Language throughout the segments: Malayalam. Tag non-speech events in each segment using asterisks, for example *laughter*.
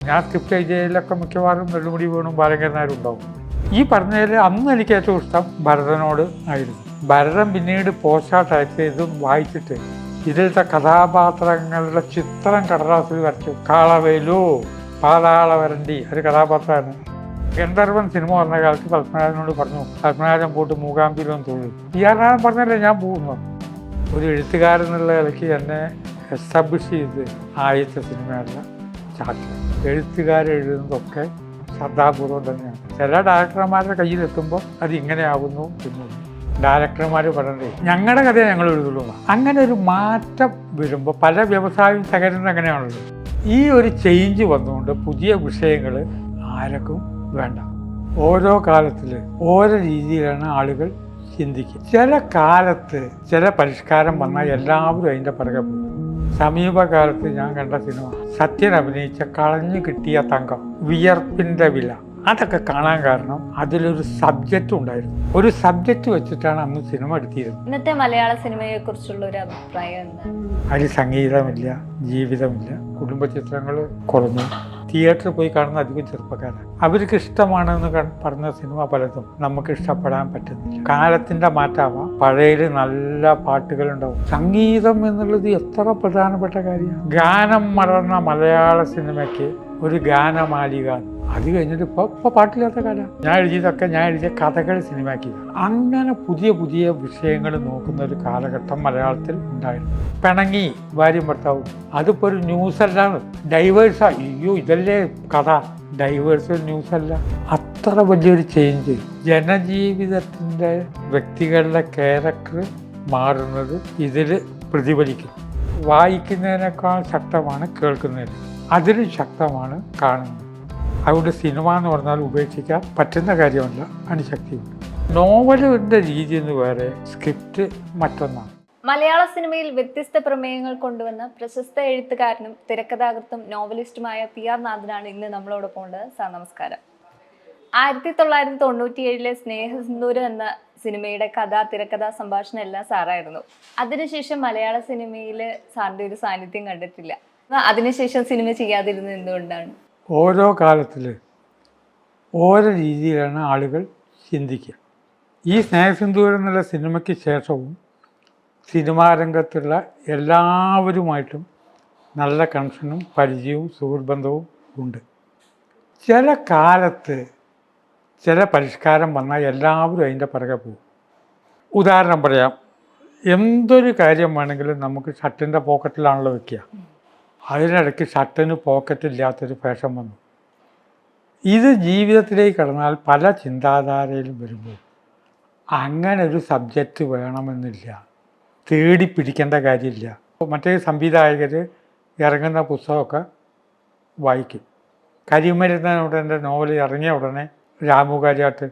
ഞാൻ സ്ക്രിപ്റ്റ് എഴുതിയതിലൊക്കെ മിക്കവാറും നെടുമുടി വീണും ബാലങ്കരനാരും ഉണ്ടാവും ഈ പറഞ്ഞതിൽ അന്ന് എനിക്ക് ഏറ്റവും ഇഷ്ടം ഭരതനോട് ആയിരുന്നു. ഭരതൻ പിന്നീട് പോസ്റ്റ് ടൈപ്പ് ചെയ്തും വായിച്ചിട്ട് ഇതിലത്തെ കഥാപാത്രങ്ങളുടെ ചിത്രം കടലാസിൽ വരച്ചു. കാളവേലു പാതാള വരണ്ടി ഒരു കഥാപാത്രമാണ്. ഗന്ധർവൻ സിനിമ വന്ന കാലത്ത് പത്മനാഭനോട് പറഞ്ഞു പത്മനാഭൻ പോട്ട് മൂകാംബിയിലൊന്നും തൊഴിൽ ഇയാളാണ് പറഞ്ഞല്ലേ ഞാൻ പോകുന്നു ഒരു എഴുത്തുകാരെന്നുള്ള നിലയ്ക്ക് എന്നെ എസ്റ്റാബ്ലിഷ് ചെയ്ത് ആദ്യത്തെ സിനിമയല്ല. ചാറ്റ് എഴുത്തുകാരെഴുതുന്നതൊക്കെ ശ്രദ്ധാപൂർവം തന്നെയാണ്. ചില ഡയറക്ടർമാരുടെ കയ്യിലെത്തുമ്പോൾ അത് ഇങ്ങനെയാവുന്നു പിന്നെ ഡയറക്ടർമാർ പറയണ്ടേ ഞങ്ങളുടെ കഥയെ ഞങ്ങൾ എഴുതുള്ളൂ അങ്ങനെ ഒരു മാറ്റം വരുമ്പോൾ പല വ്യവസായവും തകരുന്നത് അങ്ങനെയാണല്ലോ. ഈ ഒരു ചേഞ്ച് വന്നുകൊണ്ട് പുതിയ വിഷയങ്ങൾ ആർക്കും വേണ്ട. ഓരോ കാലത്തിൽ ഓരോ രീതിയിലാണ് ആളുകൾ ചിന്തിക്കുക. ചില കാലത്ത് ചില പരിഷ്കാരം വന്നാൽ എല്ലാവരും അതിന്റെ പുറകെ പോകും. സമീപകാലത്ത് ഞാൻ കണ്ട സിനിമ. സത്യൻ അഭിനയിച്ച കളഞ്ഞു കിട്ടിയ തങ്കം വിയർപ്പിന്റെ വില. അതൊക്കെ കാണാൻ കാരണം അതിലൊരു സബ്ജക്റ്റ് ഉണ്ടായിരുന്നു. ഒരു സബ്ജക്റ്റ് വെച്ചിട്ടാണ് അന്ന് സിനിമ എടുത്തിരുന്നത്. ഇന്നത്തെ മലയാള സിനിമയെ കുറിച്ചുള്ള ഒരു അഭിപ്രായം അതിൽ സംഗീതമില്ല ജീവിതമില്ല കുടുംബ ചിത്രങ്ങൾ കുറഞ്ഞു. തിയേറ്ററിൽ പോയി കാണുന്ന അധികം ചെറുപ്പക്കാരാണ് അവർക്ക് ഇഷ്ടമാണെന്ന് പറഞ്ഞ സിനിമ പലതും നമുക്ക് ഇഷ്ടപ്പെടാൻ പറ്റുന്നില്ല. കാലത്തിന്റെ മാറ്റാവാം പഴയ നല്ല പാട്ടുകളുണ്ടാവും. സംഗീതം എന്നുള്ളത് എത്ര പ്രധാനപ്പെട്ട കാര്യമാണ്. ഗാനം മറന്ന മലയാള സിനിമയ്ക്ക് ഒരു ഗാനമാലിക. അത് കഴിഞ്ഞിട്ട് ഇപ്പോൾ ഇപ്പോൾ പാട്ടില്ലാത്ത കാലം. ഞാൻ എഴുതിയതൊക്കെ ഞാൻ എഴുതിയ കഥകൾ സിനിമയാക്കിയത് അങ്ങനെ പുതിയ പുതിയ വിഷയങ്ങൾ നോക്കുന്ന ഒരു കാലഘട്ടം മലയാളത്തിൽ ഉണ്ടായിരുന്നു. പിണങ്ങി ഭാര്യയും ഭർത്താവും. അതിപ്പോൾ ഒരു ന്യൂസ് അല്ലാണ് ഡൈവേഴ്സാ അയ്യോ ഇതല്ലേ കഥ. ഡൈവേഴ്സ് ന്യൂസ് അല്ല അത്ര വലിയൊരു ചേഞ്ച് ജനജീവിതത്തിന്റെ വ്യക്തികളുടെ ക്യാരക്ടർ മാറുന്നത് ഇതിൽ പ്രതിഫലിക്കും. വായിക്കുന്നതിനേക്കാൾ ശക്തമാണ് കേൾക്കുന്നതിന് അതിലും ശക്തമാണ് കാണുന്നത്. അതുകൊണ്ട് സിനിമ എന്ന് പറഞ്ഞാൽ ഉപേക്ഷിക്കാൻ പറ്റുന്ന കാര്യമല്ല അതിന് ശക്തിയുണ്ട് നോവലിന്റെ രീതി എന്ന് വേറെ സ്ക്രിപ്റ്റ് മറ്റൊന്നാണ്. മലയാള സിനിമയിൽ വ്യത്യസ്ത പ്രമേയങ്ങൾ കൊണ്ടുവന്ന പ്രശസ്ത എഴുത്തുകാരനും തിരക്കഥാകൃത്തും നോവലിസ്റ്റുമായ പി ആർ നാഥനാണ് ഇന്ന് നമ്മളോടൊപ്പം ഉള്ളത്. സാർ നമസ്കാരം. ആയിരത്തി തൊള്ളായിരത്തി തൊണ്ണൂറ്റിയേഴിലെ സ്നേഹസിന്ദൂരം എന്ന സിനിമയുടെ കഥ തിരക്കഥ സംഭാഷണം എല്ലാം സാറായിരുന്നു. അതിനുശേഷം മലയാള സിനിമയിൽ സാറിന്റെ ഒരു സാന്നിധ്യം കണ്ടിട്ടില്ല. അതിനുശേഷം സിനിമ ചെയ്യാതിരുന്നത് എന്തുകൊണ്ടാണ്? ഓരോ കാലത്തിൽ ഓരോ രീതിയിലാണ് ആളുകൾ ചിന്തിക്കുക. ഈ സ്നേഹസിന്ദൂരം എന്നുള്ള സിനിമയ്ക്ക് ശേഷവും സിനിമാ രംഗത്തുള്ള എല്ലാവരുമായിട്ടും നല്ല കണക്ഷനും പരിചയവും സുഹൃത്ബന്ധവും ഉണ്ട്. ചില കാലത്ത് ചില പരിഷ്കാരം വന്നാൽ എല്ലാവരും അതിന്റെ പുറകെ പോകും. ഉദാഹരണം പറയാം എന്തൊരു കാര്യം വേണമെങ്കിലും നമുക്ക് ഷർട്ടിന്റെ പോക്കറ്റിലാണല്ലോ വെക്കുക. അതിനിടയ്ക്ക് ഷർട്ടിന് പോക്കറ്റ് ഇല്ലാത്തൊരു ഫാഷൻ വന്നു. ഇത് ജീവിതത്തിലേക്ക് കടന്നാൽ പല ചിന്താധാരയിലും വരുമ്പോൾ അങ്ങനെ ഒരു സബ്ജക്റ്റ് വേണമെന്നില്ല. തേടി പിടിക്കേണ്ട കാര്യമില്ല. മറ്റേ സംവിധായകർ ഇറങ്ങുന്ന പുസ്തകമൊക്കെ വായിക്കും. കരിമരുന്നയുടെ നോവൽ ഇറങ്ങിയ ഉടനെ രാമുകാരിയാട്ട്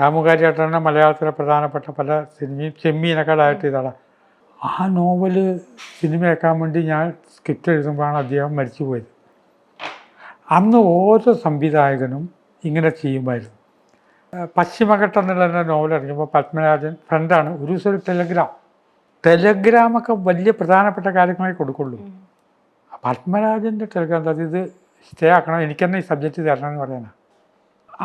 രാമുകാരിയാട്ടാണ് മലയാളത്തിലെ പ്രധാനപ്പെട്ട പല സിനിമയും ചെമ്മീനക്കാളായിട്ട് ഇതാണ്. ആ നോവൽ സിനിമയാക്കാൻ വേണ്ടി ഞാൻ സ്ക്രിപ്റ്റ് എഴുതുമ്പോഴാണ് അദ്ദേഹം മരിച്ചു പോയത്. അന്ന് ഓരോ സംവിധായകനും ഇങ്ങനെ ചെയ്യുമായിരുന്നു. പശ്ചിമഘട്ടം എന്നുള്ള തന്നെ നോവൽ ഇറങ്ങിയപ്പോൾ പത്മരാജൻ ഫ്രണ്ടാണ് ഒരു ദിവസം ഒരു ടെലഗ്രാം ടെലഗ്രാമൊക്കെ വലിയ പ്രധാനപ്പെട്ട കാര്യങ്ങളെ കൊടുക്കുള്ളൂ. പത്മരാജന്റെ ടെലഗ്രാം അതായത് ഇത് സ്റ്റേ ആക്കണം. എനിക്ക് തന്നെ ഈ സബ്ജക്റ്റ് തരണം എന്ന് പറയാനാണ്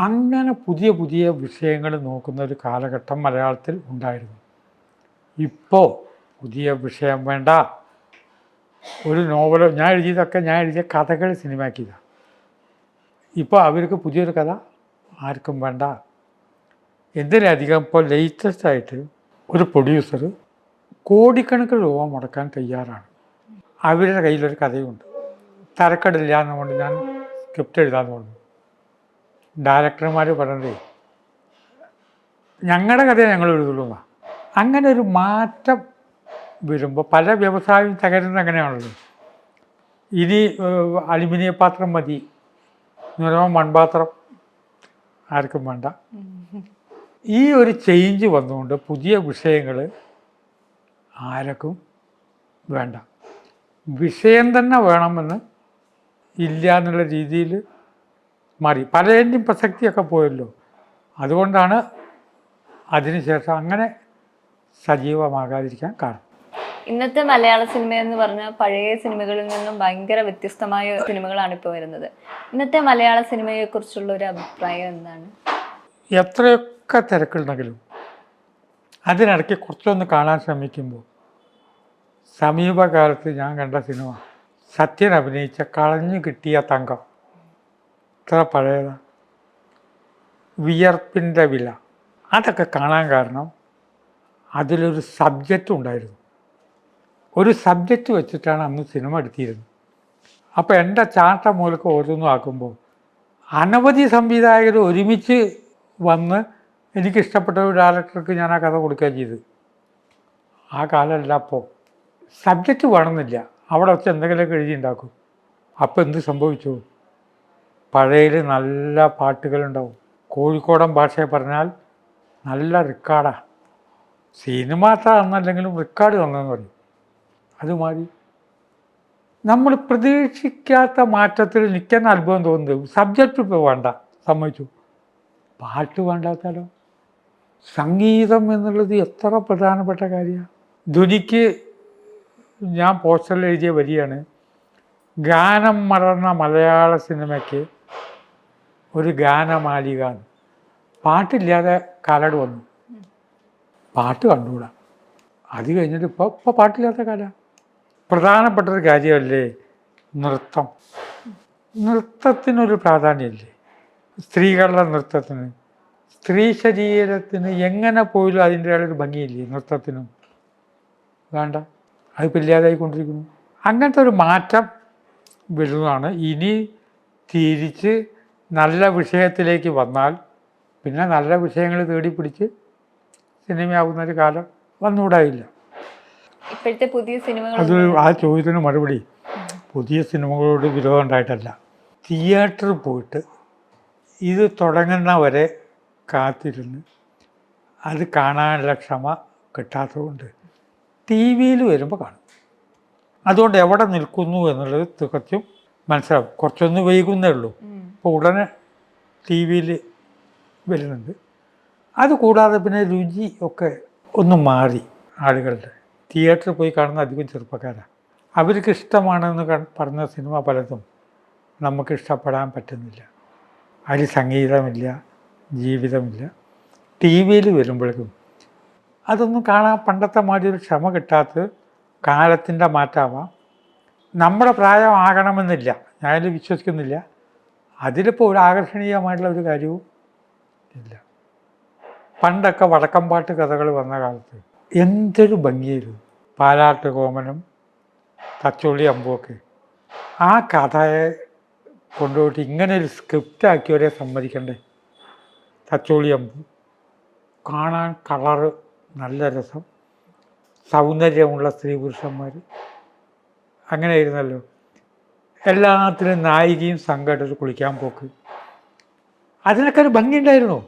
അങ്ങനെ പുതിയ പുതിയ വിഷയങ്ങൾ നോക്കുന്ന ഒരു കാലഘട്ടം മലയാളത്തിൽ ഉണ്ടായിരുന്നു. ഇപ്പോൾ പുതിയ വിഷയം വേണ്ട. ഒരു നോവലോ ഞാൻ എഴുതിയതൊക്കെ ഞാൻ എഴുതിയ കഥകൾ സിനിമയാക്കിയതാണ് ഇപ്പോൾ അവർക്ക് പുതിയൊരു കഥ ആർക്കും വേണ്ട. എന്തിനധികം ഇപ്പോൾ ലേറ്റസ്റ്റ് ആയിട്ട് ഒരു പ്രൊഡ്യൂസർ കോടിക്കണക്കിന് രൂപ മുടക്കാൻ തയ്യാറാണ്. അവരുടെ കയ്യിലൊരു കഥയുണ്ട്. തരക്കടില്ല എന്നുകൊണ്ട് ഞാൻ സ്ക്രിപ്റ്റ് എഴുതാമെന്ന് പറഞ്ഞു ഡയറക്ടർമാർ പറഞ്ഞേ ഞങ്ങളുടെ കഥയെ ഞങ്ങൾ എഴുതുള്ളൂ. അങ്ങനെ ഒരു മാറ്റം വരുമ്പോൾ പല വ്യവസായവും തകരുന്നത് അങ്ങനെയാണല്ലോ. ഇനി അലുമിനിയ പാത്രം മതി. എന്ന് പറയുമ്പോൾ മൺപാത്രം ആർക്കും വേണ്ട. ഈ ഒരു ചേഞ്ച് വന്നുകൊണ്ട് പുതിയ വിഷയങ്ങൾ ആർക്കും വേണ്ട. വിഷയം തന്നെ വേണമെന്ന് ഇല്ല എന്നുള്ള രീതിയിൽ മാറി. പലതിന്റെയും പ്രസക്തിയൊക്കെ പോയല്ലോ. അതുകൊണ്ടാണ് അതിനുശേഷം അങ്ങനെ സജീവമാകാതിരിക്കാൻ കാരണം. ഇന്നത്തെ മലയാള സിനിമ എന്ന് പറഞ്ഞാൽ പഴയ സിനിമകളിൽ നിന്നും ഭയങ്കര വ്യത്യസ്തമായ സിനിമകളാണ് ഇപ്പോൾ വരുന്നത്. ഇന്നത്തെ മലയാള സിനിമയെ കുറിച്ചുള്ള ഒരു അഭിപ്രായം എന്താണ്? എത്രയൊക്കെ തിരക്കുണ്ടെങ്കിലും അതിനിടയ്ക്ക് കുറച്ചൊന്ന് കാണാൻ ശ്രമിക്കുമ്പോൾ സമീപകാലത്ത് ഞാൻ കണ്ട സിനിമ സത്യൻ അഭിനയിച്ച കളഞ്ഞു കിട്ടിയ തങ്കം. ഇത്ര പഴയതാണ് വിയർപ്പിന്റെ വില. അതൊക്കെ കാണാൻ കാരണം അതിലൊരു സബ്ജക്റ്റ് ഉണ്ടായിരുന്നു. ഒരു സബ്ജക്റ്റ് വെച്ചിട്ടാണ് അന്ന് സിനിമ എടുത്തിരുന്നത്. അപ്പോൾ എന്റെ ചാട്ട മൂലക്ക് ഓരോന്നും ആക്കുമ്പോൾ അനവധി സംവിധായകർ ഒരുമിച്ച് വന്ന് എനിക്കിഷ്ടപ്പെട്ട ഒരു ഡയറക്ടർക്ക് ഞാൻ ആ കഥ കൊടുക്കുകയും ചെയ്തു. ആ കാലമല്ല അപ്പോൾ സബ്ജക്റ്റ് വേണമെന്നില്ല. അവിടെ വെച്ച് എന്തെങ്കിലുമൊക്കെ എഴുതി ഉണ്ടാക്കും. അപ്പോൾ എന്ത് സംഭവിച്ചു? പഴയതിൽ നല്ല പാട്ടുകളുണ്ടാവും. കോഴിക്കോടൻ ഭാഷയെ പറഞ്ഞാൽ നല്ല റിക്കാർഡാണ് സിനിമ അത്ര അന്നല്ലെങ്കിലും റിക്കാർഡ് തന്നെന്ന് പറയും. അത് മാറി നമ്മൾ പ്രതീക്ഷിക്കാത്ത മാറ്റത്തിൽ നിൽക്കുന്ന അത്ഭുതം തോന്നുന്നത് സബ്ജക്റ്റ് ഇപ്പോൾ വേണ്ട സമ്മതിച്ചു. പാട്ട് വേണ്ടാത്താലോ സംഗീതം എന്നുള്ളത് എത്ര പ്രധാനപ്പെട്ട കാര്യമാണ്. ധ്വനിക്ക് ഞാൻ പോസ്റ്ററിൽ എഴുതിയ വരിയാണ് ഗാനം മറന്ന മലയാള സിനിമയ്ക്ക് ഒരു ഗാനമാലിക. പാട്ടില്ലാതെ കാലട് വന്നു. പാട്ട് കണ്ടുകൂടാ. അത് കഴിഞ്ഞിട്ട് ഇപ്പോൾ ഇപ്പോൾ പാട്ടില്ലാത്ത കാല. പ്രധാനപ്പെട്ട ഒരു കാര്യമല്ലേ? നൃത്തം. നൃത്തത്തിനൊരു പ്രാധാന്യമില്ലേ? സ്ത്രീകളുടെ നൃത്തത്തിന്. സ്ത്രീ ശരീരത്തിന് എങ്ങനെ പോയാലും അതിന്റെ ഒരു ഭംഗിയില്ലേ നൃത്തത്തിനും? വേണ്ട. അതിപ്പോൾ ഇല്ലാതായിക്കൊണ്ടിരിക്കുന്നു അങ്ങനത്തെ ഒരു മാറ്റം വരുന്നതാണ്. ഇനി തിരിച്ച് നല്ല വിഷയത്തിലേക്ക് വന്നാൽ പിന്നെ നല്ല വിഷയങ്ങൾ തേടി പിടിച്ച് സിനിമയാകുന്നൊരു കാലം വന്നുകൂടായില്ല. ഇപ്പോഴത്തെ പുതിയ സിനിമകൾ അത് ആ ചോദ്യത്തിന് മറുപടി. പുതിയ സിനിമകളോട് വിരോധം ഉണ്ടായിട്ടല്ല. തിയേറ്ററിൽ പോയിട്ട് ഇത് തുടങ്ങുന്ന വരെ കാത്തിരുന്ന് അത് കാണാനുള്ള ക്ഷമ കിട്ടാത്തതുകൊണ്ട് ടി വിയിൽ വരുമ്പോൾ കാണും. അതുകൊണ്ട് എവിടെ നിൽക്കുന്നു എന്നുള്ളത് തികച്ചും മനസ്സിലാവും. കുറച്ചൊന്ന് വൈകുന്നേ ഉള്ളൂ. അപ്പോൾ ഉടനെ ടി വിയിൽ വരുന്നുണ്ട്. അതുകൂടാതെ പിന്നെ രുചി ഒക്കെ ഒന്ന് മാറി ആളുകളുടെ തിയേറ്ററിൽ പോയി കാണുന്ന അധികം ചെറുപ്പക്കാരാണ് അവർക്ക് ഇഷ്ടമാണെന്ന് പറഞ്ഞ സിനിമ പലതും നമുക്ക് ഇഷ്ടപ്പെടാൻ പറ്റുന്നില്ല. അതിൽ സംഗീതമില്ല ജീവിതമില്ല. ടി വിയിൽ വരുമ്പോഴേക്കും അതൊന്നും കാണാൻ പണ്ടത്തെ മാതിരി ഒരു ക്ഷമ കിട്ടാത്തത് കാലത്തിന്റെ മാറ്റാവാം. നമ്മുടെ പ്രായമാകണമെന്നില്ല. ഞാനതിൽ വിശ്വസിക്കുന്നില്ല. അതിലിപ്പോൾ ഒരു ആകർഷണീയമായിട്ടുള്ള ഒരു കാര്യവും ഇല്ല. പണ്ടൊക്കെ വടക്കമ്പാട്ട് കഥകൾ വന്ന കാലത്ത് എന്തൊരു ഭംഗിയായിരുന്നു. പാലാട്ട് കോമനും തച്ചുള്ളി അമ്പുമൊക്കെ ആ കഥയെ കൊണ്ടുപോയിട്ട് ഇങ്ങനെ ഒരു സ്ക്രിപ്റ്റ് ആക്കിയവരെ സമ്മതിക്കണ്ടേ? തച്ചുള്ളി അമ്പു. കാണാൻ കളറ് നല്ല രസം. സൗന്ദര്യമുള്ള സ്ത്രീ പുരുഷന്മാർ അങ്ങനെയായിരുന്നല്ലോ. എല്ലാത്തിനും നായികയും സംഘമായിട്ട് കുളിക്കാൻ പോക്ക്. അതിനൊക്കെ ഒരു ഭംഗിയുണ്ടായിരുന്നു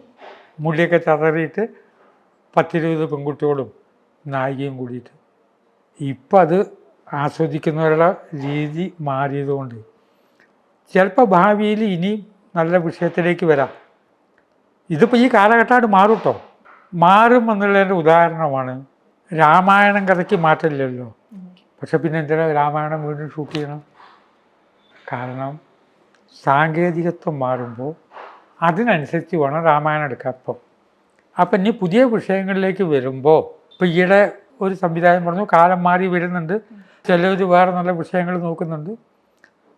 മുടിയൊക്കെ ചതറിയിട്ട് പത്തിരുപത് പെൺകുട്ടികളും നായികയും കൂടിയിട്ട്. ഇപ്പം അത് ആസ്വദിക്കുന്നവരുടെ രീതി മാറിയതുകൊണ്ട്. ചിലപ്പോൾ ഭാവിയിൽ ഇനിയും നല്ല വിഷയത്തിലേക്ക് വരാം. ഇതിപ്പോൾ ഈ കാലഘട്ടമായിട്ട് മാറും കേട്ടോ മാറും എന്നുള്ളതിന്റെ ഉദാഹരണമാണ് രാമായണം കഥയ്ക്ക് മാറ്റമില്ലല്ലോ. പക്ഷെ പിന്നെ എന്തിനാ രാമായണം വീണ്ടും ഷൂട്ട് ചെയ്യണം? കാരണം സാങ്കേതികത്വം മാറുമ്പോൾ അതിനനുസരിച്ച് വേണം രാമായണം എടുക്കാൻ. അപ്പം അപ്പം ഇനി പുതിയ വിഷയങ്ങളിലേക്ക് വരുമ്പോൾ ഇപ്പോൾ ഈയിടെ ഒരു സംവിധാനം പറഞ്ഞു കാലം മാറി വരുന്നുണ്ട്. ചിലർ വേറെ നല്ല വിഷയങ്ങൾ നോക്കുന്നുണ്ട്.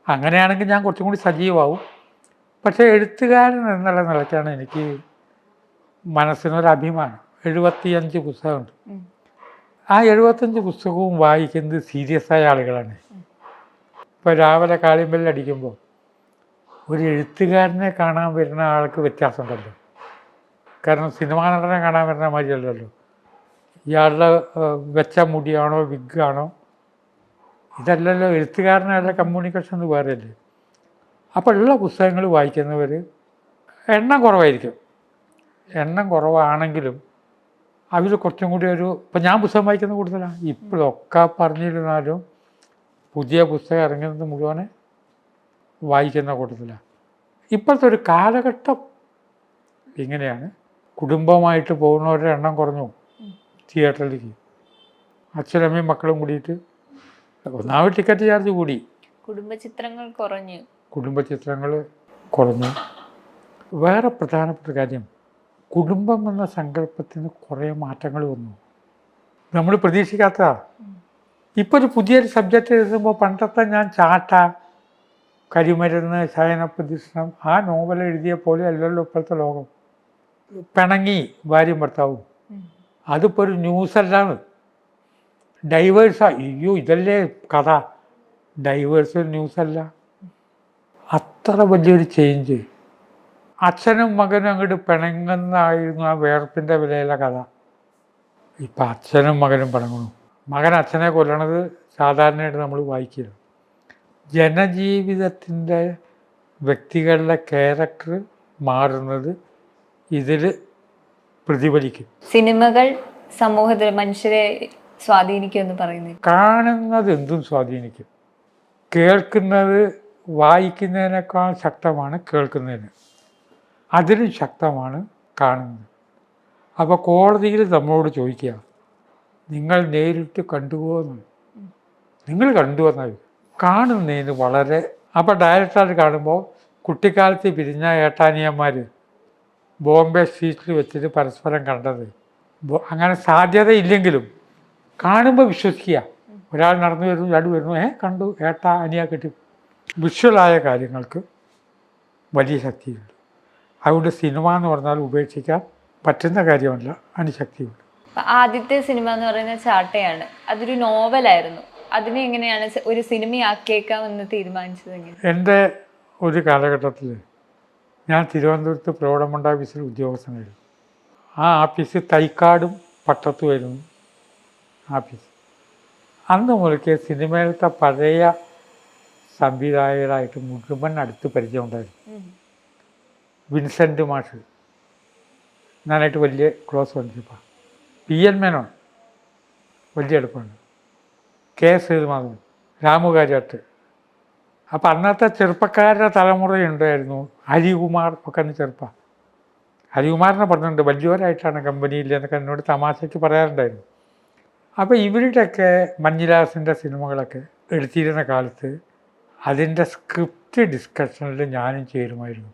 അങ്ങനെയാണെങ്കിൽ ഞാൻ കുറച്ചും കൂടി സജീവമാവും. പക്ഷേ എഴുത്തുകാരൻ എന്നുള്ള നിലയ്ക്കാണ് എനിക്ക് മനസ്സിനൊരു അഭിമാനം. എഴുപത്തിയഞ്ച് പുസ്തകമുണ്ട്. ആ എഴുപത്തഞ്ച് പുസ്തകവും വായിക്കുന്നത് സീരിയസ് ആയ ആളുകളാണ്. ഇപ്പോൾ രാവിലെ കാളിമ്പല്ലടിക്കുമ്പോൾ ഒരു എഴുത്തുകാരനെ കാണാൻ വരുന്ന ആൾക്ക് വ്യത്യാസമുണ്ടല്ലോ. കാരണം സിനിമാ നടനെ കാണാൻ വരുന്ന മാതിരിയല്ലല്ലോ. ഇയാളുടെ വെച്ച മുടിയാണോ വിഗാണോ ഇതല്ലല്ലോ എഴുത്തുകാരനായുള്ള കമ്മ്യൂണിക്കേഷൻ വേറെ അല്ലേ അപ്പോൾ ഉള്ള പുസ്തകങ്ങൾ വായിക്കുന്നവർ എണ്ണം കുറവായിരിക്കും. എണ്ണം കുറവാണെങ്കിലും അവർ കുറച്ചും കൂടി ഒരു ഇപ്പം ഞാൻ പുസ്തകം വായിക്കുന്ന കൂടുതലാണ് ഇപ്പോഴൊക്കെ പറഞ്ഞിരുന്നാലും പുതിയ പുസ്തകം ഇറങ്ങുന്നത് മുഴുവനെ വായിക്കുന്ന കൂട്ടത്തിലാണ് ഇപ്പോഴത്തെ ഒരു കാലഘട്ടം ഇങ്ങനെയാണ്. കുടുംബമായിട്ട് പോകുന്നവരുടെ എണ്ണം കുറഞ്ഞു. തിയേറ്ററിലേക്ക്. അച്ഛനമ്മയും മക്കളും കൂടിയിട്ട് ഒന്നാമത് ടിക്കറ്റ് ചാർജ് കൂടി. കുടുംബ ചിത്രങ്ങൾ കുറഞ്ഞു. കുടുംബ ചിത്രങ്ങൾ കുറഞ്ഞു. വേറെ പ്രധാനപ്പെട്ട കാര്യം കുടുംബം എന്ന സങ്കല്പത്തിന് കുറേ മാറ്റങ്ങൾ വന്നു. നമ്മൾ പ്രതീക്ഷിക്കാത്ത ഇപ്പോൾ ഒരു പുതിയൊരു സബ്ജക്റ്റ് എഴുതുമ്പോൾ പണ്ടത്തെ ഞാൻ ചാട്ട കരിമരുന്ന് ശയനപ്രദക്ഷിണം ആ നോവൽ എഴുതിയ പോലെ അല്ലല്ലോ ഇപ്പോഴത്തെ ലോകം. പിണങ്ങി ഭാര്യയും ഭർത്താവും. അതിപ്പോൾ ഒരു ന്യൂസല്ലാണ് ഡൈവേഴ്സ് അയ്യോ ഇതല്ലേ കഥ. ഡൈവേഴ്സ് ന്യൂസല്ല അത്ര വലിയൊരു ചേഞ്ച് അച്ഛനും മകനും അങ്ങോട്ട് പിണങ്ങുന്നതായിരുന്നു ആ വേർപ്പിന്റെ വിലയിലെ കഥ. ഇപ്പം അച്ഛനും മകനും പിണങ്ങുന്നു. മകൻ അച്ഛനെ കൊല്ലണത് സാധാരണയായിട്ട് നമ്മൾ വായിക്കില്ല. ജനജീവിതത്തിന്റെ വ്യക്തികളുടെ ക്യാരക്ടർ മാറുന്നത് ഇതിൽ പ്രതിഫലിക്കും. സിനിമകൾ സമൂഹത്തിൽ മനുഷ്യരെ സ്വാധീനിക്കുമെന്ന് പറയുന്നു കാണുന്നത് എന്തും സ്വാധീനിക്കും. കേൾക്കുന്നത് വായിക്കുന്നതിനേക്കാൾ ശക്തമാണ് കേൾക്കുന്നതിന്. അതിലും ശക്തമാണ് കാണുന്നത്. അപ്പോൾ കോടതിയിൽ നമ്മളോട് ചോദിക്കുക നിങ്ങൾ നേരിട്ട് കണ്ടുപോകുന്നു നിങ്ങൾ കണ്ടുവന്നത് കാണുന്നതിന് വളരെ അപ്പോൾ ഡയറക്ടർ കാണുമ്പോൾ കുട്ടിക്കാലത്ത് പിരിഞ്ഞ ഏട്ടാനിയന്മാർ ബോംബെ സ്ട്രീറ്റിൽ വെച്ചിട്ട് പരസ്പരം കണ്ടത്. അങ്ങനെ സാധ്യതയില്ലെങ്കിലും കാണുമ്പോൾ വിശ്വസിക്കുക. ഒരാൾ നടന്നു വരുന്നു രണ്ട് വരുന്നു. ഏ കണ്ടു ഏട്ട അനിയ കിട്ടി. വിഷ്വലായ കാര്യങ്ങൾക്ക് വലിയ ശക്തിയുണ്ട്. അതുകൊണ്ട് സിനിമ എന്ന് പറഞ്ഞാൽ ഉപേക്ഷിക്കാൻ പറ്റുന്ന കാര്യമല്ല അതിന് ശക്തിയുണ്ട് അപ്പൊ ആദ്യത്തെ സിനിമ എന്ന് പറയുന്നത് ചാട്ടയാണ്. അതൊരു നോവലായിരുന്നു അതിനെ എങ്ങനെയാണ് ഒരു സിനിമയാക്കിയേക്കാമെന്ന് തീരുമാനിച്ചത് എന്റെ ഒരു കാലഘട്ടത്തിൽ ഞാൻ തിരുവനന്തപുരത്ത് പ്രൗഢമണ്ഡ ഓഫീസിൽ ഉദ്യോഗസ്ഥനായിരുന്നു ആ ആഫീസ് തൈക്കാടും പട്ടത്തുമായിരുന്നു ആഫീസ്. അന്ന് മുതൽക്ക് സിനിമയിലത്തെ പഴയ സംവിധായകരായിട്ട് മുഴുവൻ അടുത്ത് പരിചയമുണ്ടായിരുന്നു. വിൻസെന്റ് മാഷ്. ഞാനായിട്ട് വലിയ ക്ലോസ് ഫ്രണ്ട്ഷിപ്പാണ്. P N Menon. വലിയ അടുപ്പമുണ്ട്. K S Sreemadhavan Ramu Kariat. അപ്പം അന്നത്തെ ചെറുപ്പക്കാരുടെ തലമുറയുണ്ടായിരുന്നു ഹരികുമാർ ഒക്കെ അന്ന് ചെറുപ്പം. ഹരികുമാറിനെ പറഞ്ഞിട്ടുണ്ട് വലിയവരായിട്ടാണ് കമ്പനിയിൽ എന്നൊക്കെ എന്നോട് തമാശയ്ക്ക് പറയാറുണ്ടായിരുന്നു. അപ്പോൾ ഇവരുടെയൊക്കെ മഞ്ഞിലാസിന്റെ സിനിമകളൊക്കെ എടുത്തിരുന്ന കാലത്ത് അതിന്റെ സ്ക്രിപ്റ്റ് ഡിസ്കഷനിൽ ഞാനും ചേരുമായിരുന്നു.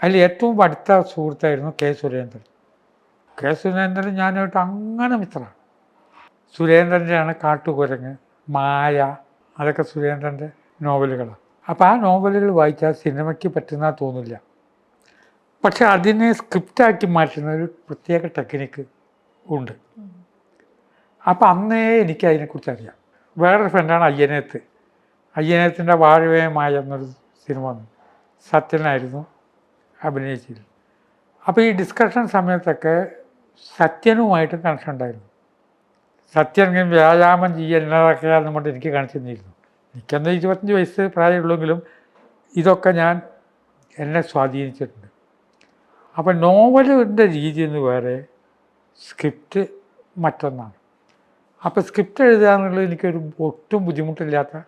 അതിൽ ഏറ്റവും അടുത്ത സുഹൃത്തായിരുന്നു കെ സുരേന്ദ്രൻ. കെ സുരേന്ദ്രൻ ഞാനായിട്ട് അങ്ങനെ മിത്രമാണ് സുരേന്ദ്രന്റെയാണ് കാട്ടുകുരങ്ങ് മായ അതൊക്കെ സുരേന്ദ്രന്റെ നോവലുകളാണ് അപ്പോൾ ആ നോവലുകൾ വായിച്ചാൽ സിനിമയ്ക്ക് പറ്റുന്ന തോന്നില്ല. പക്ഷെ അതിനെ സ്ക്രിപ്റ്റാക്കി മാറ്റുന്ന ഒരു പ്രത്യേക ടെക്നിക്ക് ഉണ്ട്. അപ്പോൾ അന്നേ എനിക്ക് അതിനെക്കുറിച്ച് അറിയാം. വേറൊരു ഫ്രണ്ടാണ് അയ്യനേത്ത്. അയ്യനേത്തിന്റെ വാഴവേമായ എന്നൊരു സിനിമ വന്നു. സത്യനായിരുന്നു അഭിനയിച്ചത് അപ്പോൾ ഈ ഡിസ്കഷൻ സമയത്തൊക്കെ സത്യനുമായിട്ട് കണക്ഷൻ ഉണ്ടായിരുന്നു. സത്യൻ വ്യായാമം ചെയ്യുന്നതൊക്കെയാണെന്ന് കൊണ്ട് എനിക്ക് കാണിച്ചു തന്നിരുന്നു എനിക്കെന്താ ഇരുപത്തഞ്ച് വയസ്സ് പ്രായമുള്ളെങ്കിലും ഇതൊക്കെ ഞാൻ എന്നെ സ്വാധീനിച്ചിട്ടുണ്ട്. അപ്പം നോവലിന്റെ രീതി എന്ന് വേറെ സ്ക്രിപ്റ്റ് മറ്റൊന്നാണ്. അപ്പോൾ സ്ക്രിപ്റ്റ് എഴുതുക എന്നുള്ളത് എനിക്കൊരു ഒട്ടും ബുദ്ധിമുട്ടില്ലാത്ത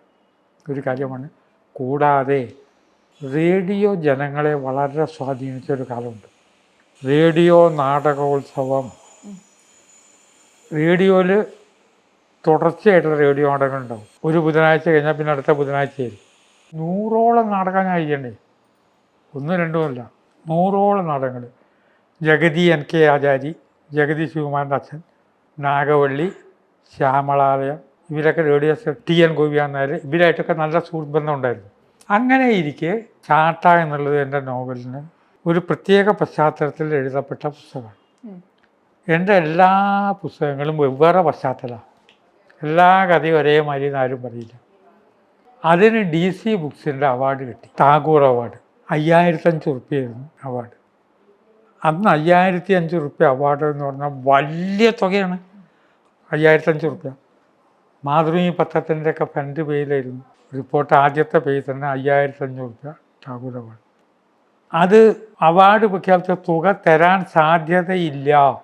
ഒരു കാര്യമാണ്. കൂടാതെ റേഡിയോ ജനങ്ങളെ വളരെ സ്വാധീനിച്ച ഒരു കാലമുണ്ട്. റേഡിയോ നാടകോത്സവം. റേഡിയോയിൽ തുടർച്ചയായിട്ടുള്ള റേഡിയോ നാടകങ്ങൾ ഉണ്ടാവും ഒരു ബുധനാഴ്ച കഴിഞ്ഞാൽ പിന്നെ അടുത്ത ബുധനാഴ്ചയിൽ നൂറോളം നാടകം ഞാൻ ചെയ്യണ്ടേ? ഒന്നും രണ്ടുമല്ല നൂറോളം നാടകങ്ങൾ. ജഗതി എൻ കെ ആചാരി ജഗതി ശിവകുമാരന്റെ അച്ഛൻ നാഗവള്ളി ശ്യാമളാലയം ഇവരൊക്കെ റേഡിയോ ടി എൻ ഗോപിയാൻ നായർ ഇവരായിട്ടൊക്കെ നല്ല സുഹൃത്ത് ബന്ധം ഉണ്ടായിരുന്നു. അങ്ങനെ ഇരിക്കെ ചാട്ട എന്നുള്ളത് എന്റെ നോവലിന് ഒരു പ്രത്യേക പശ്ചാത്തലത്തിൽ എഴുതപ്പെട്ട പുസ്തകമാണ്. എന്റെ എല്ലാ പുസ്തകങ്ങളും വെവ്വേറെ പശ്ചാത്തലമാണ്. എല്ലാ കഥയും ഒരേമാതിരി എന്ന് ആരും പറയില്ല അതിന് ഡി സി ബുക്സിന്റെ അവാർഡ് കിട്ടി. ടാഗോർ അവാർഡ് അയ്യായിരത്തഞ്ച് റുപ്യായിരുന്നു അവാർഡ് അന്ന് അയ്യായിരത്തി അഞ്ച് റുപ്യ അവാർഡ് എന്ന് പറഞ്ഞാൽ വലിയ തുകയാണ്. അയ്യായിരത്തഞ്ച് റുപ്യ. മാതൃഭൂമി പത്രത്തിന്റെ ഒക്കെ ഫ്രണ്ട് പേജിലായിരുന്നു റിപ്പോർട്ട് ആദ്യത്തെ പേജിൽ തന്നെ അയ്യായിരത്തഞ്ച് റുപ്യ ടാഗോർ അവാർഡ് അത് അവാർഡ് പ്രഖ്യാപിച്ച തുക തരാൻ സാധ്യതയില്ല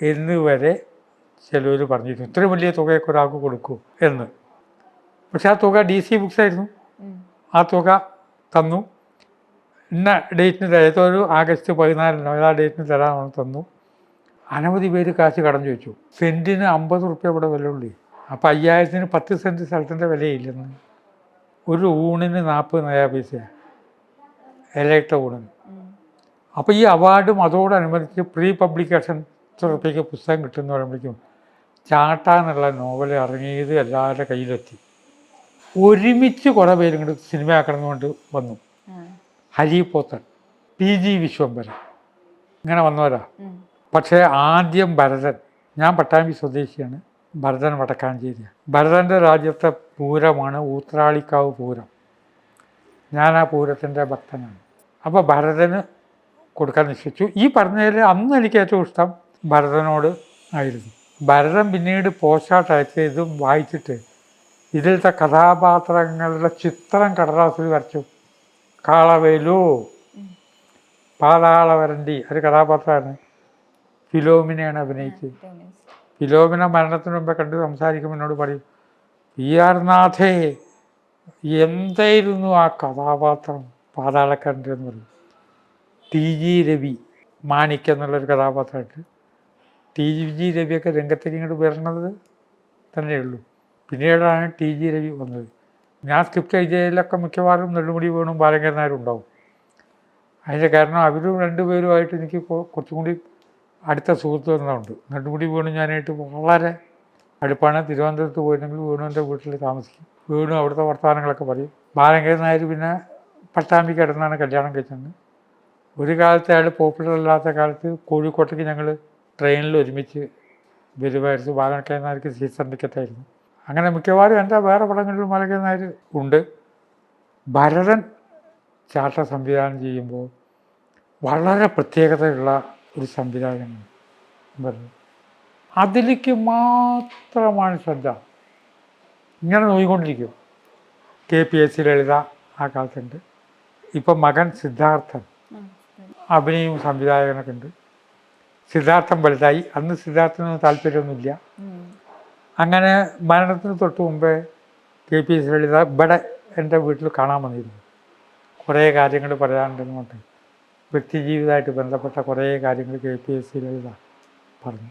എന്ന് വരെ ചിലവർ പറഞ്ഞിരുന്നു ഇത്രയും വലിയ തുകയൊക്കെ ഒരാൾക്ക് കൊടുക്കൂ എന്ന്. പക്ഷെ ആ തുക ഡി സി ബുക്സ് ആയിരുന്നു. ആ തുക തന്നു. ഇന്ന ഡേറ്റിന് ഏതോ ഒരു ആഗസ്റ്റ് പതിനാലിനോ ഏതാ ഡേറ്റിന് തരാമെന്ന് തന്നു. അനവധി പേര് കാശ് കടം ചോദിച്ചു. സെന്റിന് അമ്പത് റുപ്യ ഇവിടെ വില ഉള്ളൂ അപ്പോൾ അയ്യായിരത്തിന് പത്ത് സെന്റ് സ്ഥലത്തിന്റെ വിലയില്ലെന്ന്. ഒരു ഊണിന് നാൽപ്പത് നയാ പൈസ. ഇലയിട്ട ഊണിന്. അപ്പോൾ ഈ അവാർഡും അതോടനുബന്ധിച്ച് പ്രീ പബ്ലിക്കേഷൻ റുപ്യക്ക് പുസ്തകം കിട്ടുന്ന പറയുമ്പോഴേക്കും ചാട്ട എന്നുള്ള നോവൽ ഇറങ്ങിയത് എല്ലാവരുടെ കയ്യിലെത്തി. ഒരുമിച്ച് കുറേ പേരും ഇങ്ങോട്ട് സിനിമയാക്കണം കൊണ്ട് വന്നു. Hari Pothan P G Viswambharan. ഇങ്ങനെ വന്നവരാ. പക്ഷേ ആദ്യം ഭരതൻ ഞാൻ പട്ടാമ്പി സ്വദേശിയാണ്. ഭരതൻ വടക്കാഞ്ചേരി ഭരതന്റെ രാജ്യത്തെ പൂരമാണ് ഊത്രാളിക്കാവ് പൂരം. ഞാൻ ആ പൂരത്തിന്റെ ഭക്തനാണ്. അപ്പോൾ ഭരതന് കൊടുക്കാൻ നിശ്ചയിച്ചു. ഈ പറഞ്ഞതിൽ അന്ന് എനിക്ക് ഏറ്റവും ഇഷ്ടം ഭരതനോട് ആയിരുന്നു. ഭരതൻ പിന്നീട് പോസ്റ്റായിട്ട് അയച്ച് ഇതും വായിച്ചിട്ട് ഇതിലത്തെ കഥാപാത്രങ്ങളുടെ ചിത്രം കടലാസിൽ വരച്ചു. കാളവേലു പാതാളവരണ്ടി ഒരു കഥാപാത്രമാണ്. ഫിലോമിനെയാണ് അഭിനയിച്ചത്. ഫിലോമിന മരണത്തിന് മുമ്പേ കണ്ട് സംസാരിക്കുമ്പോൾ എന്നോട് പറയും പി ആർ നാഥേ എന്തായിരുന്നു ആ കഥാപാത്രം? പാതാളക്കരന്റെ എന്ന് പറയും. ടി. ജി. രവി മാണിക്ക് എന്നുള്ളൊരു കഥാപാത്രമായിട്ട് ടി ജി രവിയൊക്കെ രംഗത്തേക്ക് ഇങ്ങോട്ട് വരുന്നത് തന്നെയുള്ളൂ. പിന്നീടാണ് ടി ജി രവി വന്നത്. ഞാൻ സ്ക്രിപ്റ്റ് എഴുതിയതിലൊക്കെ മിക്കവാറും നെടുമുടി വേണു ബാലങ്കൻ നായരും ഉണ്ടാവും. അതിന്റെ കാരണം അവരും രണ്ടുപേരുമായിട്ട് എനിക്ക് കുറച്ചും കൂടി അടുത്ത സുഹൃത്ത് ബന്ധമുണ്ട് നെടുമുടി വേണു ഞാനായിട്ട് വളരെ അടുപ്പാണ്. തിരുവനന്തപുരത്ത് പോയിരുന്നെങ്കിൽ വേണുവിന്റെ വീട്ടിൽ താമസിക്കും. വേണു അവിടുത്തെ വർത്തമാനങ്ങളൊക്കെ പറയും. ബാലങ്കൻ നായർ പിന്നെ പട്ടാമ്പി കിടന്നാണ് കല്യാണം കഴിച്ചത് ഒരു കാലത്ത് അയാൾ പോപ്പുലർ അല്ലാത്ത കാലത്ത് കോഴിക്കോട്ടേക്ക് ഞങ്ങൾ ട്രെയിനിൽ ഒരുമിച്ച് വരുമായിരുന്നു ബാലങ്കൻ നായർക്ക് സീസൺ ടിക്കറ്റായിരുന്നു അങ്ങനെ മിക്കവാറും എന്റെ വേറെ പടങ്ങളിലും ബാലങ്കൻ നായർ ഉണ്ട്. ഭരതൻ ചാട്ട സംവിധാനം ചെയ്യുമ്പോൾ വളരെ പ്രത്യേകതയുള്ള ഒരു സംവിധാനമാണ് ഭരതൻ അതിലേക്ക് മാത്രമാണ് ശ്രദ്ധ. ഇങ്ങനെ നോക്കിക്കൊണ്ടിരിക്കും K P S C Lalitha ആ കാലത്തുണ്ട്. ഇപ്പം മകൻ സിദ്ധാർത്ഥൻ. ഉം. അഭിനയവും സംവിധായകനൊക്കെ ഉണ്ട്. സിദ്ധാർത്ഥൻ വലുതായി. അന്ന് സിദ്ധാർത്ഥന് താല്പര്യമൊന്നുമില്ല. അങ്ങനെ മരണത്തിന് തൊട്ട് മുമ്പേ കെ പി എസ് ലളിത ഇവിടെ എന്റെ വീട്ടിൽ കാണാൻ വന്നിരുന്നു. കുറേ കാര്യങ്ങൾ വ്യക്തി ജീവിതമായിട്ട് ബന്ധപ്പെട്ട കുറേ കാര്യങ്ങൾ K P S C Lalitha പറഞ്ഞു.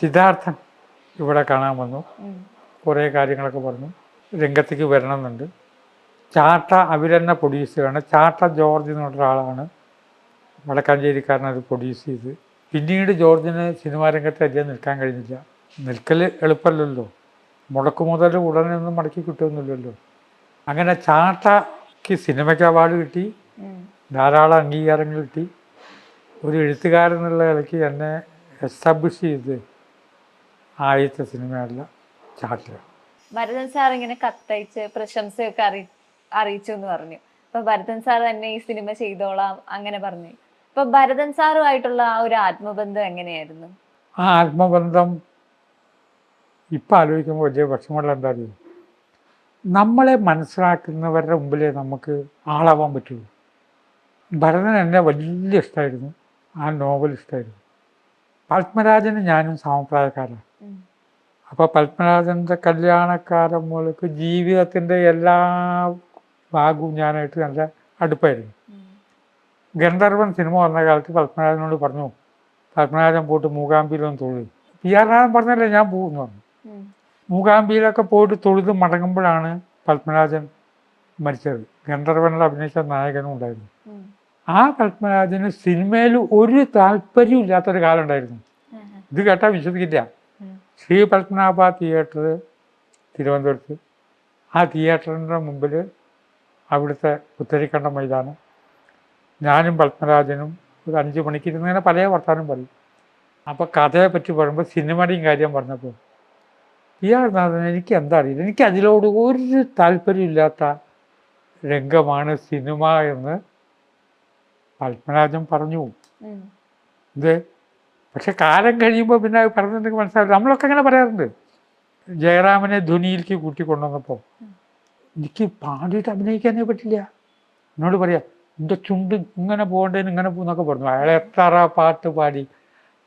സിദ്ധാർത്ഥൻ ഇവിടെ കാണാൻ വന്നു. കുറേ കാര്യങ്ങളൊക്കെ പറഞ്ഞു. രംഗത്തേക്ക് വരണമെന്നുണ്ട്. ചാട്ട അവരെന്നെ പ്രൊഡ്യൂസ് ചെയ്യണം ചാട്ട ജോർജ് എന്ന് പറഞ്ഞ ഒരാളാണ് വടക്കാഞ്ചേരിക്കാരൻ അത് പ്രൊഡ്യൂസ് ചെയ്ത്. പിന്നീട് ജോർജിന് സിനിമാ രംഗത്ത് അധികം നിൽക്കാൻ കഴിഞ്ഞില്ല. നിൽക്കൽ എളുപ്പമല്ലല്ലോ. മുടക്കു മുതൽ ഉടനെ ഒന്നും മടക്കി കിട്ടുമെന്നില്ലല്ലോ അങ്ങനെ ചാട്ടയ്ക്ക് സിനിമയ്ക്ക് അവാർഡ് കിട്ടി. ധാരാളം അംഗീകാരങ്ങൾ കിട്ടി. ഒരു എഴുത്തുകാരൻ എന്നുള്ള ഇടയ്ക്ക് എന്നെ എസ്റ്റാബ്ലിഷ് ചെയ്ത് ആദ്യത്തെ സിനിമയല്ല ചാട്ട. ഭരതൻ സാർ ഇങ്ങനെ കത്തയച്ച് പ്രശംസയൊക്കെ അറി അറിയിച്ചു എന്ന് പറഞ്ഞു. അപ്പൊ ഭരതൻ സാർ തന്നെ ഈ സിനിമ ചെയ്തോളാം അങ്ങനെ പറഞ്ഞു. അപ്പൊ ഭരതൻ സാറുമായിട്ടുള്ള ആ ഒരു ആത്മബന്ധം എങ്ങനെയായിരുന്നു? ആ ആത്മബന്ധം ഇപ്പം ആലോചിക്കുമ്പോൾ വലിയ വിഷമമുള്ള എന്താ അറിയോ നമ്മളെ മനസ്സിലാക്കുന്നവരുടെ മുമ്പിലേ നമുക്ക് ആളാവാൻ പറ്റുള്ളൂ. ഭരതൻ എന്നെ വലിയ ഇഷ്ടമായിരുന്നു ആ നോവൽ ഇഷ്ടമായിരുന്നു പത്മരാജന് ഞാനും സമപ്രായക്കാരാണ് അപ്പൊ അപ്പോൾ പത്മരാജന്റെ കല്യാണക്കാരൻ മുതൽക്ക് ജീവിതത്തിന്റെ എല്ലാ ഭാഗവും ഞാനായിട്ട് നല്ല അടുപ്പായിരുന്നു. ഗന്ധർവൻ സിനിമ വന്ന കാലത്ത് പത്മനാഭനോട് പറഞ്ഞു പത്മനാഭൻ പോയിട്ട് മൂകാംബിയിലൊന്ന് തൊഴിൽ പി ആർ നാഥൻ പറഞ്ഞല്ലേ ഞാൻ പോകുന്നു പറഞ്ഞു. മൂകാംബിയിലൊക്കെ പോയിട്ട് തൊഴുത് മടങ്ങുമ്പോഴാണ് പത്മരാജൻ മരിച്ചത്. ഗന്ധർവനിൽ അഭിനയിച്ച നായകനും ഉണ്ടായിരുന്നു. ആ പത്മരാജന് സിനിമയിൽ ഒരു താല്പര്യം ഇല്ലാത്തൊരു കാലം ഉണ്ടായിരുന്നു. ഇത് കേട്ടാൽ വിശ്വസിക്കില്ല. ശ്രീ പത്മനാഭ തിയേറ്റർ തിരുവനന്തപുരത്ത്. ആ തിയേറ്ററിന്റെ മുമ്പിൽ അവിടുത്തെ പുത്തരിക്കണ്ട മൈതാനം. ഞാനും പത്മരാജനും ഒരു അഞ്ച് മണിക്ക് ഇരുന്നിങ്ങനെ പല വർത്തമാനം പറയും. അപ്പോൾ കഥയെ പറ്റി പറയുമ്പോൾ സിനിമയുടെയും കാര്യം പറഞ്ഞപ്പോൾ ഇയാൾ എനിക്ക് എന്താ അറിയില്ല. എനിക്ക് അതിലോട് ഒരു താല്പര്യമില്ലാത്ത രംഗമാണ് സിനിമ എന്ന് പത്മരാജൻ പറഞ്ഞു. ഇത് പക്ഷെ കാലം കഴിയുമ്പോൾ പിന്നെ പറഞ്ഞിട്ടുണ്ടെങ്കിൽ മനസ്സിലാവില്ല. നമ്മളൊക്കെ അങ്ങനെ പറയാറുണ്ട്. ജയറാമനെ ധ്വനിയിലേക്ക് കൂട്ടിക്കൊണ്ടുവന്നപ്പോൾ എനിക്ക് പാടിയിട്ട് അഭിനയിക്കാനേ പറ്റില്ല. എന്നോട് പറയാം എന്റെ ചുണ്ട് ഇങ്ങനെ പോകേണ്ടതിന് ഇങ്ങനെ പോകുന്നൊക്കെ പറഞ്ഞു. അയാൾ എത്ര പാട്ട് പാടി.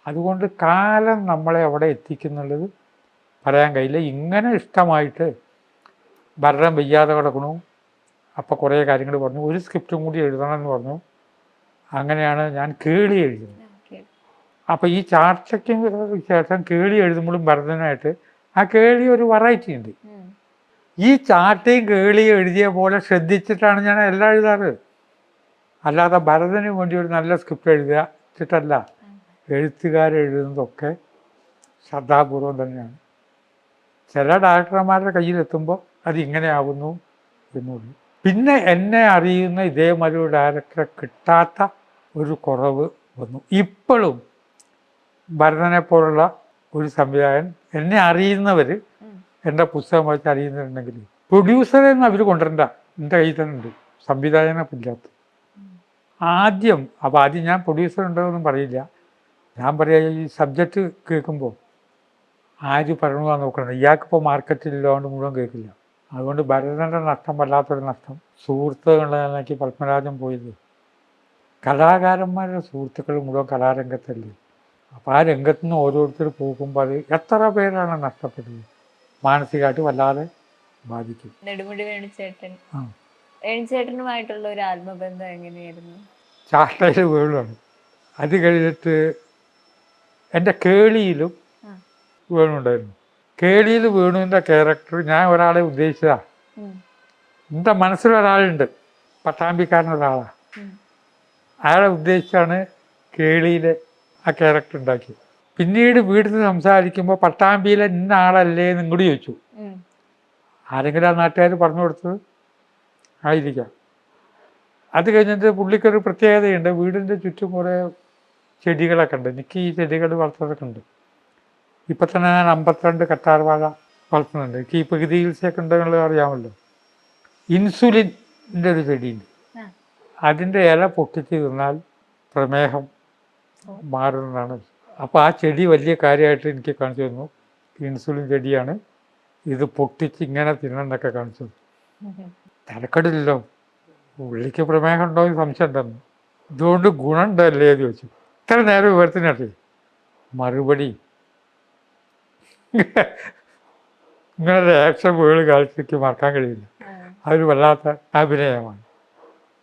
അതുകൊണ്ട് കാലം നമ്മളെ അവിടെ എത്തിക്കുന്നുള്ളത് പറയാൻ കഴിയില്ല. ഇങ്ങനെ ഇഷ്ടമായിട്ട് ഭരണം വയ്യാതെ കിടക്കണു അപ്പോൾ കുറേ കാര്യങ്ങൾ പറഞ്ഞു. ഒരു സ്ക്രിപ്റ്റും കൂടി എഴുതണം എന്ന് പറഞ്ഞു. അങ്ങനെയാണ് ഞാൻ കേളി എഴുതുന്നത്. അപ്പം അപ്പോൾ ഈ ചാർച്ചയ്ക്ക് ശേഷം കേളി എഴുതുമ്പോഴും ഭരതനായിട്ട് ആ കേളി ഒരു വെറൈറ്റി ഉണ്ട്. ഈ ചാർട്ടയും കേളിയും എഴുതിയ പോലെ ശ്രദ്ധിച്ചിട്ടാണ് ഞാൻ എല്ലാം എഴുതാറ്. അല്ലാതെ ഭരതന് വേണ്ടി ഒരു നല്ല സ്ക്രിപ്റ്റ് എഴുതുക വെച്ചിട്ടല്ല. എഴുത്തുകാരെഴുതുന്നതൊക്കെ ശ്രദ്ധാപൂർവം തന്നെയാണ്. ചില ഡയറക്ടർമാരുടെ കയ്യിലെത്തുമ്പോൾ അത് ഇങ്ങനെ ആവുന്നു എന്നുള്ളൂ. പിന്നെ എന്നെ അറിയുന്ന ഇതേമാതിരി ഡയറക്ടറെ കിട്ടാത്ത ഒരു കുറവ് വന്നു. ഇപ്പോഴും ഭരതനെ പോലുള്ള ഒരു സംവിധായകൻ എന്നെ അറിയുന്നവർ. എന്റെ പുസ്തകം വായിച്ച് അറിയുന്നുണ്ടെങ്കിൽ പ്രൊഡ്യൂസറെ ഒന്നും അവർ കൊണ്ടുവരണ്ട. എന്റെ കയ്യിൽ തന്നെ ഉണ്ട്. സംവിധായകനില്ലാത്ത ആദ്യം അപ്പോൾ ആദ്യം ഞാൻ പ്രൊഡ്യൂസർ ഉണ്ടോയെന്നും പറയില്ല. ഞാൻ പറയാ ഈ സബ്ജക്റ്റ് കേൾക്കുമ്പോൾ ആര് പറയണമെന്നാണ് നോക്കണം. ഇയാൾക്കിപ്പോൾ മാർക്കറ്റിലുള്ളതുകൊണ്ട് മുഴുവൻ കേൾക്കില്ല. അതുകൊണ്ട് ഭരതന്റെ നഷ്ടം വല്ലാത്തൊരു നഷ്ടം. സുഹൃത്തുക്കളിലേക്ക് പത്മരാജൻ പോയത്. കലാകാരന്മാരുടെ സുഹൃത്തുക്കൾ മുഴുവൻ കലാരംഗത്തല്ലേ? അപ്പോൾ ആ രംഗത്തു നിന്ന് ഓരോരുത്തർ പോകുമ്പോൾ അത് എത്ര പേരാണ് നഷ്ടപ്പെട്ടത്? മാനസികമായിട്ട് വല്ലാതെ ബാധിക്കും. നെടുമുടി വേണുചേട്ടൻ. ആ. വേണുചേട്ടനുമായിട്ടുള്ള ഒരു ആത്മബന്ധം എങ്ങനെയായിരുന്നു? ചാട്ടയിൽ വീണാണ് അത് കഴിഞ്ഞിട്ട് എന്റെ കേളിയിലും. വീണുണ്ടായിരുന്നു. കേളിയിൽ വീണുവിന്റെ ക്യാരക്ടർ ഞാൻ ഒരാളെ ഉദ്ദേശിച്ചതാ. എന്റെ മനസ്സിലൊരാളുണ്ട് പട്ടാമ്പിക്കാരൻ ഒരാളാണ്. അയാളെ ഉദ്ദേശിച്ചാണ് കേളിയിലെ ആ ക്യാരക്ടർ ഉണ്ടാക്കിയത്. പിന്നീട് വീട്ടിൽ നിന്ന് സംസാരിക്കുമ്പോൾ പട്ടാമ്പിയിലെ ഇന്ന ആളല്ലേ എന്ന് ഇങ്ങോട്ട് ചോദിച്ചു. ആരെങ്കിലും ആ നാട്ടുകാർ പറഞ്ഞു കൊടുത്തത്? ആയിരിക്കാം. അത് കഴിഞ്ഞിട്ട് പുള്ളിക്കൊരു പ്രത്യേകതയുണ്ട്. വീടിന്റെ ചുറ്റും കുറേ ചെടികളൊക്കെ ഉണ്ട്. എനിക്ക് ഈ ചെടികൾ വളർത്തതൊക്കെ ഉണ്ട്. ഇപ്പം തന്നെ ഞാൻ അമ്പത്തിരണ്ട് കറ്റാർവാഴ വളർത്തുന്നുണ്ട്. എനിക്ക് ഈ പ്രകൃതി ചികിത്സയൊക്കെ ഉണ്ടെന്നുള്ളത് അറിയാമല്ലോ. ഇൻസുലിന്റെ ഒരു ചെടിയുണ്ട്. അതിന്റെ ഇല പൊട്ടിച്ച് തിന്നാൽ പ്രമേഹം മാറുന്നതാണ്. അപ്പോൾ ആ ചെടി വലിയ കാര്യമായിട്ട് എനിക്ക് കാണിച്ചു തന്നു. ഇൻസുലിൻ ചെടിയാണ്. ഇത് പൊട്ടിച്ച് ഇങ്ങനെ തിന്നണമെന്നൊക്കെ കാണിച്ചു തന്നു. ഉം. ഉള്ളിക്ക് പുള്ളിക്ക് പ്രമേഹം ഉണ്ടോ എന്ന് സംശയം ഉണ്ടെന്ന് ഇതുകൊണ്ട് ഗുണമുണ്ടല്ലേ എന്ന് ചോദിച്ചു. ഇത്ര നേരം വിവരത്തിനട്ടെ. മറുപടി. ഇങ്ങനെ റിയാക്ഷൻ വീട് കാഴ്ചയ്ക്ക് മറക്കാൻ കഴിയില്ല. അതൊരു വല്ലാത്ത അഭിനയമാണ്.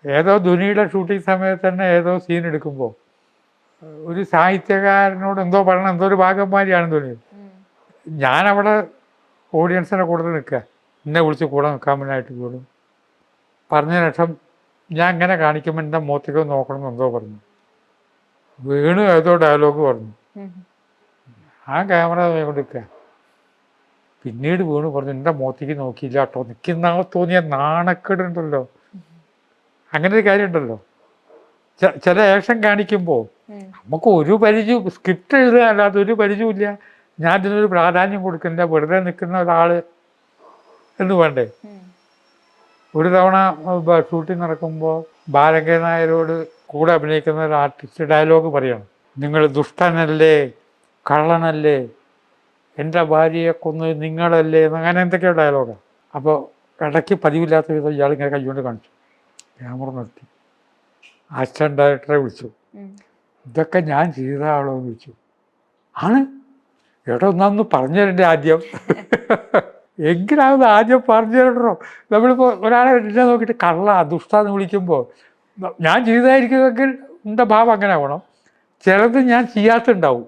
ഏതോ ധുനിയുടെ ഷൂട്ടിംഗ് സമയത്ത് തന്നെ ഏതോ സീൻ എടുക്കുമ്പോൾ ഒരു സാഹിത്യകാരനോട് എന്തോ പറയണം എന്തോ ഒരു ഭാഗന്മാരിയാണ് ധുനി. ഞാനവിടെ ഓഡിയൻസിനെ കൂടെ നിൽക്കുക. എന്നെ വിളിച്ച് കൂടെ നിൽക്കാൻ വേണ്ടിയിട്ട് പോലും പറഞ്ഞ ശേഷം ഞാൻ ഇങ്ങനെ കാണിക്കുമ്പോൾ എന്റെ മുഖത്തേക്ക് നോക്കണം എന്നെന്തോ പറഞ്ഞു. വീണു ഏതോ ഡയലോഗ് പറഞ്ഞു. ആ ക്യാമറ കൊണ്ടിരിക്കുക പിന്നീട് വീണു പറഞ്ഞു എന്റെ മുഖത്തേക്ക് നോക്കിയില്ല കേട്ടോ നിൽക്കുന്ന തോന്നിയ നാണക്കേടുണ്ടല്ലോ. അങ്ങനെ ഒരു കാര്യമുണ്ടല്ലോ. ഉണ്ടല്ലോ ചില ആക്ഷൻ കാണിക്കുമ്പോൾ നമുക്ക് ഒരു പരിചയം സ്ക്രിപ്റ്റ് എഴുതുക അല്ലാതെ ഒരു പരിചയമില്ല ഞാൻ ഇതിനൊരു പ്രാധാന്യം കൊടുക്കുന്നില്ല വെറുതെ നിൽക്കുന്ന ഒരാൾ എന്ന് വേണ്ടേ. ഒരു തവണ ഷൂട്ടിംഗ് നടക്കുമ്പോൾ ബാലകേ നായരോട് കൂടെ അഭിനയിക്കുന്ന ഒരു ആർട്ടിസ്റ്റ് ഡയലോഗ് പറയണം. നിങ്ങൾ ദുഷ്ടനല്ലേ? കള്ളനല്ലേ? എന്റെ ഭാര്യയെ കൊന്ന് നിങ്ങളല്ലേ? എന്ന് അങ്ങനെ എന്തൊക്കെയോ ഡയലോഗാണ് അപ്പോൾ ഇടയ്ക്ക് പതിവില്ലാത്ത വിധം ഇയാൾ ഇങ്ങനെ കൈകൊണ്ട് കാണിച്ചു. ക്യാമറ നിർത്തി. അസിസ്റ്റന്റ് ഡയറക്ടറെ വിളിച്ചു. ഇതൊക്കെ ഞാൻ ചെയ്തതാണോ എന്ന് ചോദിച്ചു. ആണ്. എടോ ഒന്നൊന്ന് പറഞ്ഞു തരണ്ടേ ആദ്യം. *laughs* എങ്കിലാவது ആദ്യം പറഞ്ഞു തരണോ നമ്മളിപ്പോൾ ഒരാളെ എന്നെ നോക്കിയിട്ട് കള്ള ദുഷ്ടാന്ന് വിളിക്കുമ്പോൾ ഞാൻ ചെയ്തതായിരിക്കുമെങ്കിൽ എന്റെ ഭാവം അങ്ങനെ ആവണം. ചിലത് ഞാൻ ചെയ്യാത്തുണ്ടാവും.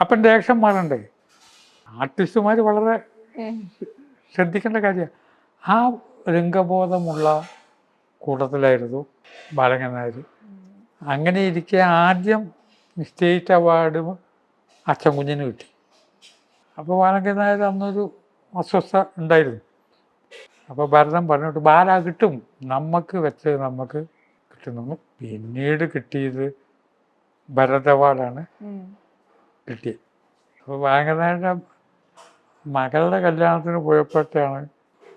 അപ്പം റിയാക്ഷൻ മാറണ്ടേ? ആർട്ടിസ്റ്റുമാർ വളരെ ശ്രദ്ധിക്കേണ്ട കാര്യമാണ് ആ രംഗബോധമുള്ള കൂട്ടത്തിലായിരുന്നു ബാലകൻ നായർ അങ്ങനെ ഇരിക്കെ ആദ്യം സ്റ്റേറ്റ് അവാർഡ് അച്ഛൻ കുഞ്ഞിന് കിട്ടി. അപ്പോൾ ബാലകൻ നായർ അന്നൊരു അസ്വസ്ഥ ഉണ്ടായിരുന്നു. അപ്പോൾ ഭരതം പറഞ്ഞിട്ട് ബാല കിട്ടും. നമുക്ക് വെച്ച് നമുക്ക് കിട്ടുന്നു പിന്നീട് കിട്ടിയത് ഭരതവാളാണ്. കിട്ടിയത്. അപ്പോൾ ബാലങ്കൻ മകളുടെ കല്യാണത്തിന് പോയപ്പോഴത്തെയാണ്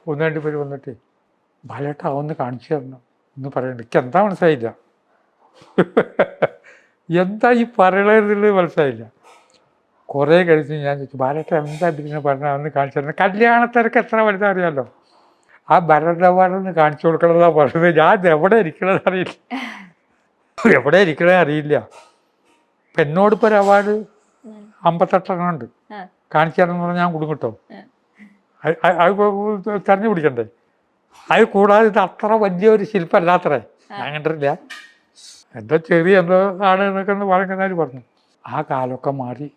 ഒന്ന് രണ്ട് പേര് വന്നിട്ട് ബാലേട്ട ഒന്ന് കാണിച്ചു തരണം എന്ന് പറയുന്നുണ്ട് എനിക്ക് എന്താ മനസ്സിലായില്ല. എന്താ ഈ പറയണതെന്നുള്ളത് മനസ്സിലായില്ല. കുറേ കഴിച്ച് ഞാൻ ചോദിച്ചു ബാലേട്ട എന്താ ഇതിങ്ങനെ പറഞ്ഞാൽ ഒന്ന് കാണിച്ചു തരണം. കല്യാണത്തിരക്ക് എത്ര വലുതാ അറിയാമല്ലോ ആ ഭരണവാടൊന്ന് കാണിച്ചു കൊടുക്കണതാ പറഞ്ഞത്. ഞാൻ എവിടെ ഇരിക്കണത് അറിയില്ല. *laughs* എവിടെ ഇരിക്കണേ അറിയില്ല. പെണ്ണോട് എന്നോടിപ്പോൾ ഒരു അവാർഡ്. അമ്പത്തെട്ടെണ്ണം ഉണ്ട് കാണിച്ചു തരണം എന്ന് പറഞ്ഞാൽ ഞാൻ കുടുങ്ങിട്ടോ ഉം. അത് തെരഞ്ഞു പിടിക്കണ്ടേ? അത് കൂടാതെ ഇത് അത്ര വലിയൊരു ശില്പമല്ലാത്രേ. ഞാൻ കണ്ടിട്ടില്ല. എന്തോ ചെറിയ എന്തോ ആണ് എന്നൊക്കെ ഒന്ന് പറയുന്നവർ പറഞ്ഞു. ആ കാലമൊക്കെ മാറി.